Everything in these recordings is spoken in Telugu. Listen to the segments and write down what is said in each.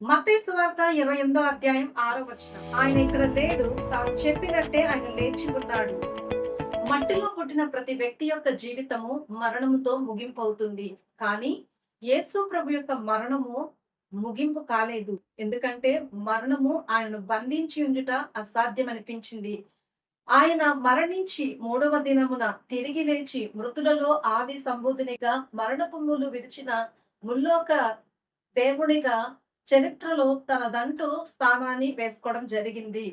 మత్తయి సువార్త ఇరవై ఎనిమిదో అధ్యాయం ఆరో వచనం. ఆయన ఇక్కడ లేడు తాను చెప్పినట్టే ఆయన లేచి ఉన్నాడు. మట్టిలో పుట్టిన ప్రతి వ్యక్తి యొక్క జీవితము మరణముతో ముగింపు అవుతుంది కానీ యేసు ప్రభు యొక్క మరణము ముగింపు కాలేదు. ఎందుకంటే మరణము ఆయనను బంధించి ఉండుట అసాధ్యం అనిపించింది ఆయన మరణించి మూడవ దినమున తిరిగి లేచి మృతులలో ఆది సంబోధినిగా మరణపు మూలు విడిచిన ముల్లోక దేవునిగా చరిత్రలో తనదంటూ స్థానాన్ని వేసుకోవడం జరిగింది.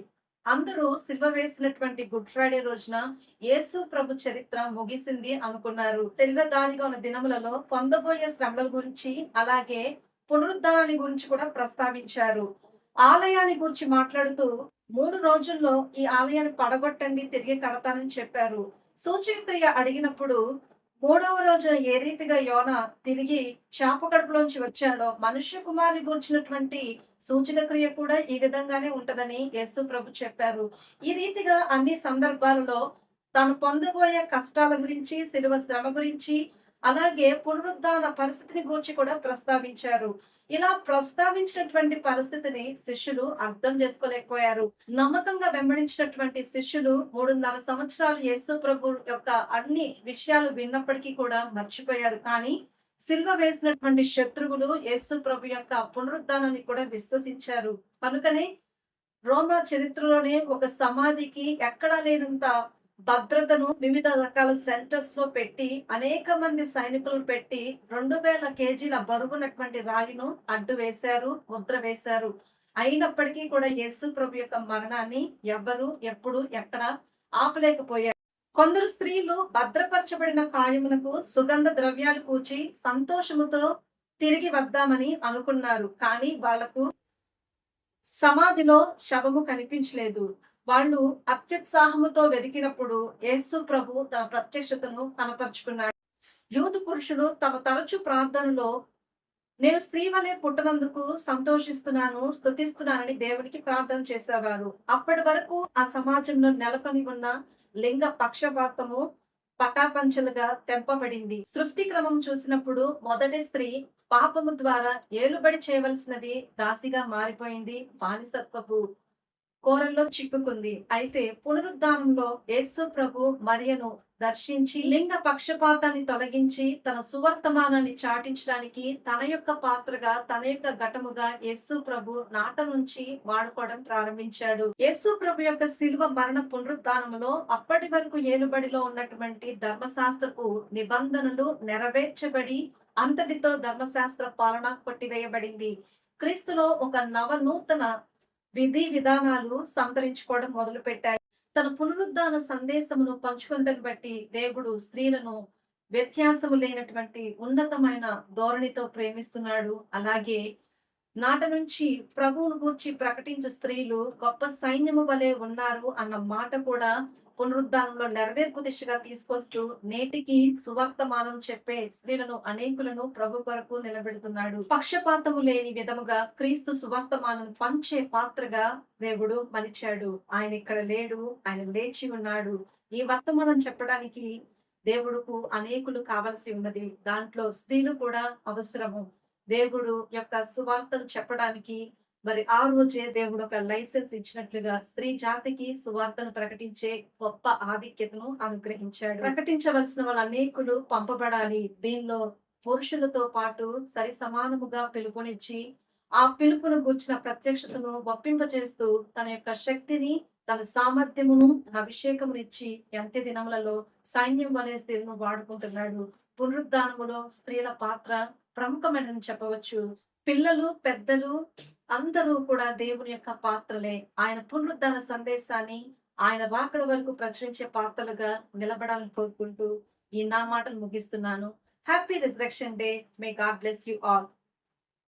అందరూ సిల్వ వేసినటువంటి గుడ్ ఫ్రైడే రోజున యేసు ప్రభు చరిత్ర ముగిసింది అనుకున్నారు. తిరగదారిగా ఉన్న దినములలో పొందబోయే శ్రమల గురించి అలాగే పునరుద్ధారాన్ని గురించి కూడా ప్రస్తావించారు. ఆలయాన్ని గురించి మాట్లాడుతూ మూడు రోజుల్లో ఈ ఆలయాన్ని పడగొట్టండి తిరిగి కడతానని చెప్పారు. సూచనక్రియ అడిగినప్పుడు మూడవ రోజున ఏ రీతిగా యోన తిరిగి చేప కడుపులోంచి వచ్చాడో మనుష్య కుమారుని గురించినటువంటి సూచన క్రియ కూడా ఈ విధంగానే ఉంటదని యేసు ప్రభు చెప్పారు. ఈ రీతిగా అన్ని సందర్భాలలో తాను పొందబోయే కష్టాల గురించి శిలువ శ్రమ గురించి అలాగే పునరుద్ధాన పరిస్థితిని గురించి కూడా ప్రస్తావించారు. ఇలా ప్రస్తావించినటువంటి పరిస్థితిని శిష్యులు అర్థం చేసుకోలేకపోయారు. నమ్మకంగా వెంబడించినటువంటి శిష్యులు మూడున్నర సంవత్సరాలు యేసు ప్రభు యొక్క అన్ని విషయాలు విన్నప్పటికీ కూడా మర్చిపోయారు. కానీ సిల్వ వేసినటువంటి శత్రువులు యేసు ప్రభు యొక్క పునరుద్ధానాన్ని కూడా విశ్వసించారు. కనుకనే రోమా చరిత్రలోనే ఒక సమాధికి ఎక్కడా లేనంత భద్రతను వివిధ రకాల సెంటర్స్లో పెట్టి అనేక మంది సైనికులను పెట్టి రెండు వేల కేజీల బరువునటువంటి రాయిను అడ్డు వేశారు ముద్ర వేశారు. అయినప్పటికీ కూడా యేసు ప్రభు యొక్క మరణాన్ని ఎవ్వరు ఎప్పుడు ఎక్కడ ఆపలేకపోయారు. కొందరు స్త్రీలు భద్రపరచబడిన కాయమునకు సుగంధ ద్రవ్యాలు పూచి సంతోషముతో తిరిగి వద్దామని అనుకున్నారు. కానీ వాళ్ళకు సమాధిలో శవము కనిపించలేదు. వాళ్ళు అత్యుత్సాహముతో వెతికినప్పుడు యేసు ప్రభు తన ప్రత్యక్షతను కనపరుచుకున్నాడు. యూదు పురుషుడు తమ తరచు ప్రార్థనలో నేను స్త్రీ వలె పుట్టనందుకు సంతోషిస్తున్నాను స్తుతిస్తున్నానని దేవునికి ప్రార్థన చేసేవారు. అప్పటి వరకు ఆ సమాజంలో నెలకొని ఉన్న లింగ పక్షపాతము పటాపంచలుగా తెంపబడింది. సృష్టి క్రమం చూసినప్పుడు మొదటి స్త్రీ పాపము ద్వారా ఏలుబడి చేయవలసినది దాసిగా మారిపోయింది బానిసత్వపు కోరల్లో చిక్కుకుంది. అయితే పునరుద్ధానంలో యేసు ప్రభు మరియను దర్శించి లింగ పక్షపాతాన్ని తొలగించి తన సువర్తమానాన్ని చాటించడానికి తన యొక్క పాత్రగా తన యొక్క ఘటముగా యేసు ప్రభు నాట నుంచి వాడుకోవడం ప్రారంభించాడు. యేసు ప్రభు యొక్క శిలువ మరణ పునరుద్ధానంలో అప్పటి వరకు ఏలుబడిలో ఉన్నటువంటి ధర్మశాస్త్రపు నిబంధనలు నెరవేర్చబడి అంతటితో ధర్మశాస్త్ర పాలన కొట్టివేయబడింది. క్రీస్తులో ఒక నవ నూతన విధి విధానాలు సంతరించుకోవడం మొదలు పెట్టాయి తన పునరుద్ధాన సందేశమును పంచుకుంటని బట్టి దేవుడు స్త్రీలను వ్యత్యాసము లేనటువంటి ఉన్నతమైన ధోరణితో ప్రేమిస్తున్నాడు. అలాగే నాట నుంచి ప్రభువును గూర్చి ప్రకటించు స్త్రీలు గొప్ప సైన్యము వలె ఉన్నారు అన్న మాట కూడా పునరుద్ధానంలో నెరవేర్పు దిశగా తీసుకొస్తూ నేటికి సువర్తమానం చెప్పే స్త్రీలను అనేకులను ప్రభు కొరకు నిలబెడుతున్నాడు. పక్షపాతము లేని విధముగా క్రీస్తు సువర్తమానం పంచే పాత్రగా దేవుడు మలిచాడు. ఆయన ఇక్కడ లేడు ఆయన లేచి ఉన్నాడు. ఈ వర్తమానం చెప్పడానికి దేవుడుకు అనేకులు కావలసి ఉన్నది. దాంట్లో స్త్రీలు కూడా అవసరము. దేవుడు యొక్క సువార్తను చెప్పడానికి మరి ఆ రోజే దేవుడు ఒక లైసెన్స్ ఇచ్చినట్లుగా స్త్రీ జాతికి సువార్తను ప్రకటించే గొప్ప ఆధిక్యతను అనుగ్రహించాడు. ప్రకటించవలసిన వాళ్ళ అనేకులు పంపబడాలి. దీనిలో పురుషులతో పాటు సరి సమానముగా పిలుపునిచ్చి ఆ పిలుపును గుర్చిన ప్రత్యక్షతను ఒప్పింపజేస్తూ తన యొక్క శక్తిని తన సామర్థ్యమును అభిషేకమునిచ్చి అంత్య దినములలో సైన్యం వలె స్త్రీలను వాడుకుంటున్నాడు. పునరుద్ధానములో స్త్రీల పాత్ర ప్రముఖమైనదని చెప్పవచ్చు. పిల్లలు పెద్దలు అందరూ కూడా దేవుని యొక్క పాత్రలే. ఆయన పునరుద్ధాన సందేశాన్ని ఆయన రాకడ వరకు ప్రచురించే పాత్రలుగా నిలబడాలని కోరుకుంటూ ఈ నా మాటలు ముగిస్తున్నాను. Happy resurrection day may God bless you all